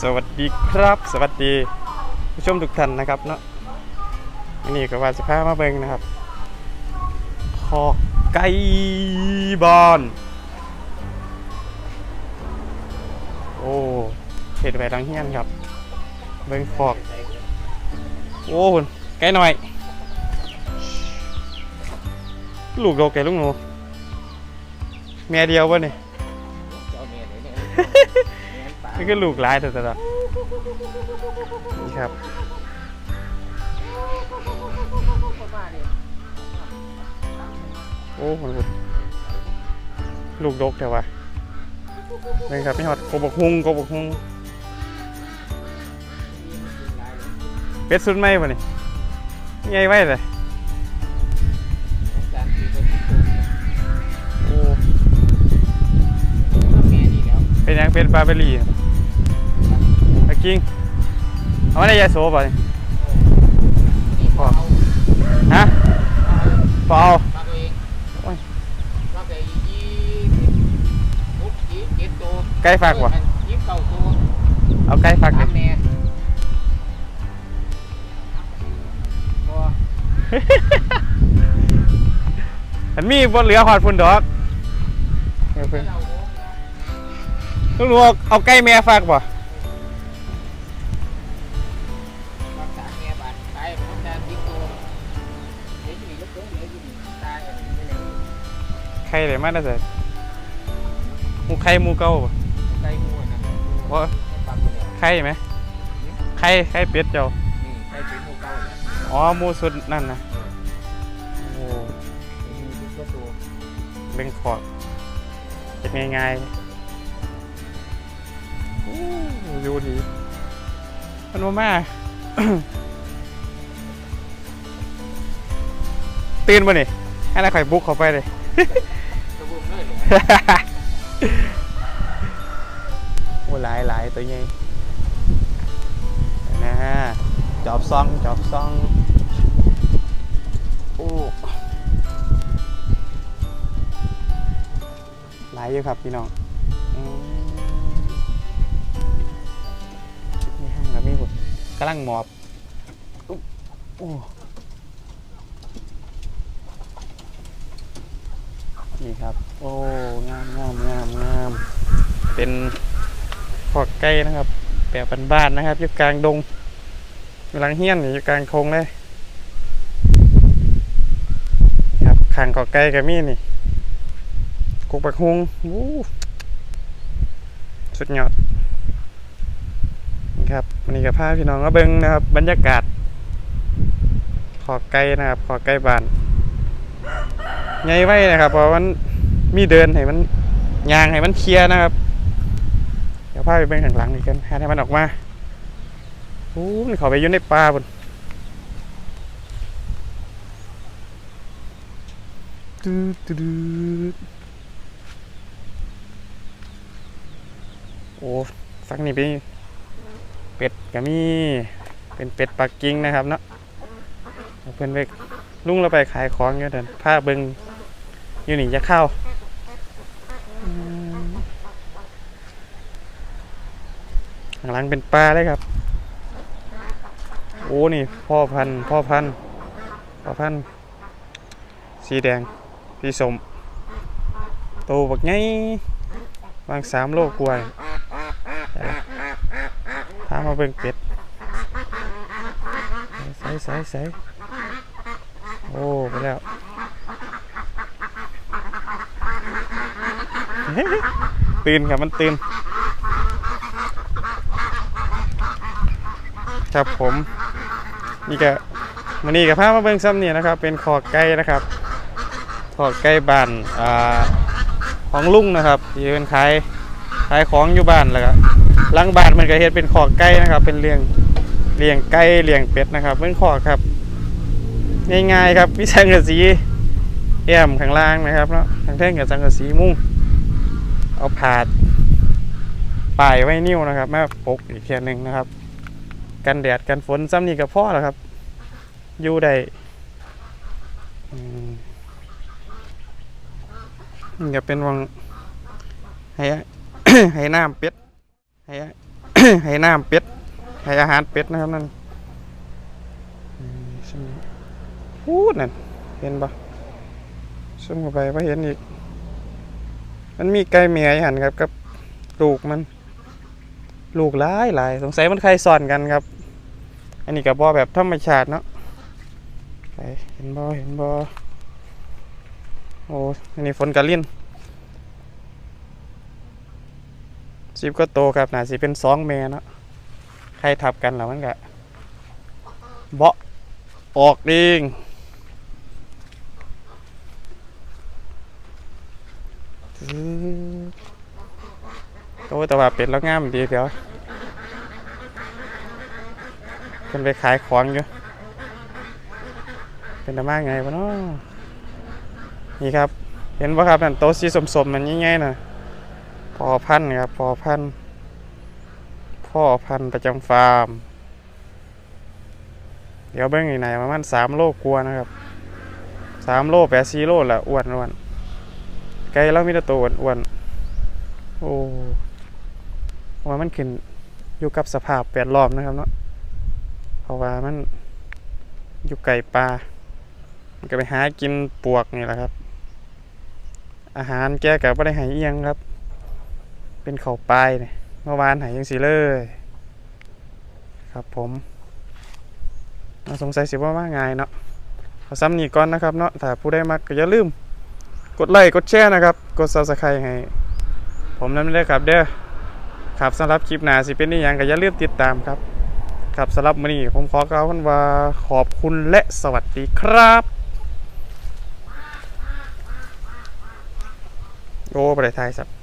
สวัสดีครับ สวัสดีผู้ชมทุกท่านนะครับเนาะนี่ก็ว่าจะพามาเบิ่งนะครับคอกไก่บอนโอ้เห็ดไว้ทางเฮียนครับ เบิ่งคอก โอ้คุณไก่หน่อย ลูกโดกแกลูกหนูแม่เดียววะนี่ นี่ก็ลูกหลายแต่แต่ละนี่ครับโอ้โหลูกดกแต่ว่านี่ครับพี่ฮอดกบกฮุงกบกฮุงเป็ดสุดไหมวะนี่ไงไว้เลยจานคือคนที่ตัวโอ้เมียนี่แล้วเป็นยังเป็นบาร์เบ อรี่ตะกิ้งเอามาได้ยาโซป่ะนี่นี่พอเอาฮะเปล่าปากเองโอ้ยปากเองยี่มุกยี่เจ็ดตัวไก่ฝากวะยี่เก้าตัวเอาไก่ฟักดิสามแม่พอมันมีบนเหลือหอดพุ่นดอกเอาเพิ่นเราลูกหนูเอาเอาไก่แม่ฝากป่ ไข่เลยมาได้สิหมูไข่หมูเก่าป่ะไก่ม้วนนะว่าปากเลยไข่ไหมไข่ไข่เป็ดเจ้านี่ไก่เป็นหมูเก้าเลยอ๋อหมูสุดนั่นนะโอ้มีทุกตัวเบ่งขอดเก็บง่ายๆโอ้อยู่ดีมันมามาตื่นป่ะนี่ให้นายข่อยบุกเข้าไปเลย โอ้หลายหลายตัวใหญ่นะจอบซองจอบซองโอ้หลายอยู่ครับพี่น้องมนี่ห้างกับมีบุตรกำลังหมอบอุ๊บโอ้ นี่ครับ โอ้งามงามงามงามเป็นขอกไก่นะครับ แบบบ้านๆนะครับอยู่กลางดงอยู่หลังเฮี้ยนนี่อยู่กลางคงเลยนะครับข้างขอกไก่กับมีนี่กุกปักฮุงวู้สุดยอดนะครับวันนี้กับพาพี่น้องมาเบิ้งนะครับ บรรยากาศ ขอกไก่นะครับ ขอกไก่บ้าน ใหญ่ไว้นะครับเพราะมันมีเดินให้มันยางให้มันเคลียร์นะครับ เดี๋ยวพาไปเบิ่งข้างหลังนี่กันหาให้มันออกมาโอ้มันเข้าไปอยู่ในป่าบนตืดตืดโอ้ฟังนี่เป็นเป็ดก็มีเป็นเป็ดปักกิ่งนะครับเนาะเอาเพื่อนไปลุงเราไปขายของอยู่เดินพาเบิง อยู่นี่จะเข้าข้างหลังเป็นปลาเลยครับ โอ้นี่พ่อพันธุ์พ่อพันธุ์พ่อพันธุ์สีแดงสีสมโตบักไงวางสามโลกว่าพามาเบิ่งเป็ดใส่ใส่ใส่โอ้ ไปแล้ว ตื่นครับมันตื่น ครับผมนี่ก็มันนี่กับพามาเบิ่งซ้ำนี่นะครับ เป็นขอกไก่นะครับขอกไก่บ้านอ่าของลุงนะครับที่เป็นขายขายของอยู่บ้านแล้วก็ลังบ้านมันก็เฮ็ดเป็นขอกไก่นะครับ เป็นเลี้ยงเลี้ยงไก่เลี้ยงเป็ดนะครับเบิ่งขอกครับง่ายๆครับมีสังกะสีแอมข้างล่างนะครับเนาะทางแท่งกับสังกะสีมุ้ง เอาผาดป้ายไว้นิ้วนะครับมาปกอีกเทียนหนึ่งนะครับ กันแดดกันฝนซ้ำนี่กับพ่อแล้วครับ อยู่ได้นี่ก็เป็นวังให้ให้น้ำเป็ดให้ให้น้ำเป็ดให้อาหารเป็ดนะครับนั่นพูดนั่นเห็นปะซุ่มเข้าไปว่าเห็นอีก มันมีไก่เมียอยู่หันครับกับลูกมันลูกหลายหลายสงสัยมันใครซ่อนกันครับ อันนี้กับบ่อแบบธรรมชาติเนาะไปเห็นบ่เห็นบ่โอ้อันนี้ฝนกะลิ่นสิบก็โตครับน่าสิเป็นสองแม่เนาะใครทับกันแล้วมันก็เบาะออกเอง อื้อโตแต่ว่าเป็ดแล้วงามดีเดี๋ยวเพิ่นไปขายของอยู่ เป็นตามาไงวะเนาะนี่ครับ เห็นป่ะครับนั่นโต๊ะสีสมๆมันง่ายๆนะพอพันครับพอพันพ่อพันประจำฟาร์ม เดี๋ยวเบิ้งอีกไหนประมาณสามโลกลัวนะครับสามโลแปดสี่โลละอ้วนอ้วน ไกลแล้วมีแต่ตัวอ้วนๆโอ้ว่ามันขึ้นอยู่กับสภาพแวดล้อมนะครับเนาะเพราะว่ามันอยู่ไก่ปลามันก็ไปหากินปวกนี่แหละครับ อาหารแกกับไม่ได้หายเอียงครับ เป็นเข่าปลายเนี่ยเมื่อวานหายยังสีเลย ครับผมสงสัยสิว่าว่าไงเนาะเอซ้ำนี่ก่อนนะครับเนาะถ้าผู้ได้มักก็อย่าลืม กดไลค์กดแชร์นะครับ กดซับสไครต์ให้ ผมนั่นไม่ได้ครับเด้อครับสำหรับคลิปหน้าสิเป็นนี่ยังก็อย่าลืมติดตามครับ ครับสำหรับมื้อนี้ผมขอกล่าวคำว่าขอบคุณและสวัสดีครับโอ้ประเทศไทยสับ